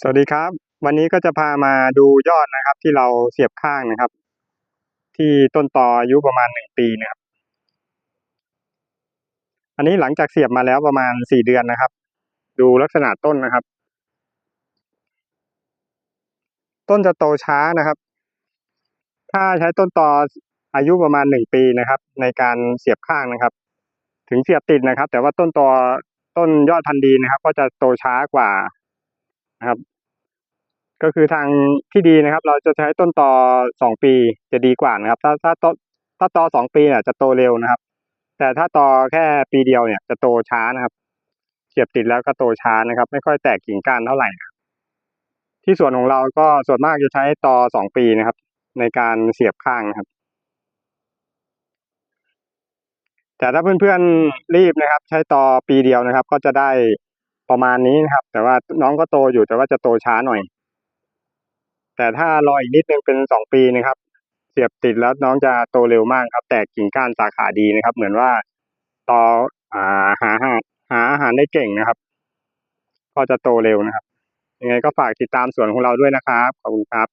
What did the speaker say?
สวัสดีครับ วันนี้ก็จะพามาดูยอดนะครับ ที่เราเสียบข้างนะครับ ที่ต้นตออายุประมาณหนึ่งปีนะครับ อันนี้หลังจากเสียบมาแล้วประมาณสี่เดือนนะครับ ดูลักษณะต้นนะครับ ต้นจะโตช้านะครับ ถ้าใช้ต้นตออายุประมาณหนึ่งปีนะครับ ในการเสียบข้างนะครับ ถึงเสียบติดนะครับ แต่ว่าต้นตอต้นยอดพันธุ์ดีนะครับ ก็จะโตช้ากว่านะครับ ก็คือทางที่ดีนะครับ เราจะใช้ต้นตอสองปีจะดีกว่านะครับ ถ้าถ้าต้นถ้าตอสองปีเนี่ยจะโตเร็วนะครับ แต่ถ้าตอแค่ปีเดียวเนี่ยจะโตช้านะครับเสียบติดแล้วก็โตช้านะครับ ไม่ค่อยแตกกิ่งก้านเท่าไหร่ที่สวนของเราก็ส่วนมากจะใช้ตอสองปีนะครับ ในการเสียบข้างนะครับแต่ถ้าเพื่อนๆรีบนะครับ ใช้ต่อปีเดียวนะครับ ก็จะได้ประมาณนี้นะครับ แต่ว่าน้องก็โตอยู่แต่ว่าจะโตช้าหน่อย แต่ถ้ารออีกนิดนึงเป็นสองปีนะครับ เสียบติดแล้วน้องจะโตเร็วมากครับ แตกกิ่งก้านสาขาดีนะครับ เหมือนว่าตออ่าหาอหาหาอาหารได้เก่งนะครับ ก็จะโตเร็วนะครับยังไงก็ฝากติดตามสวนของเราด้วยนะครับขอบคุณครับ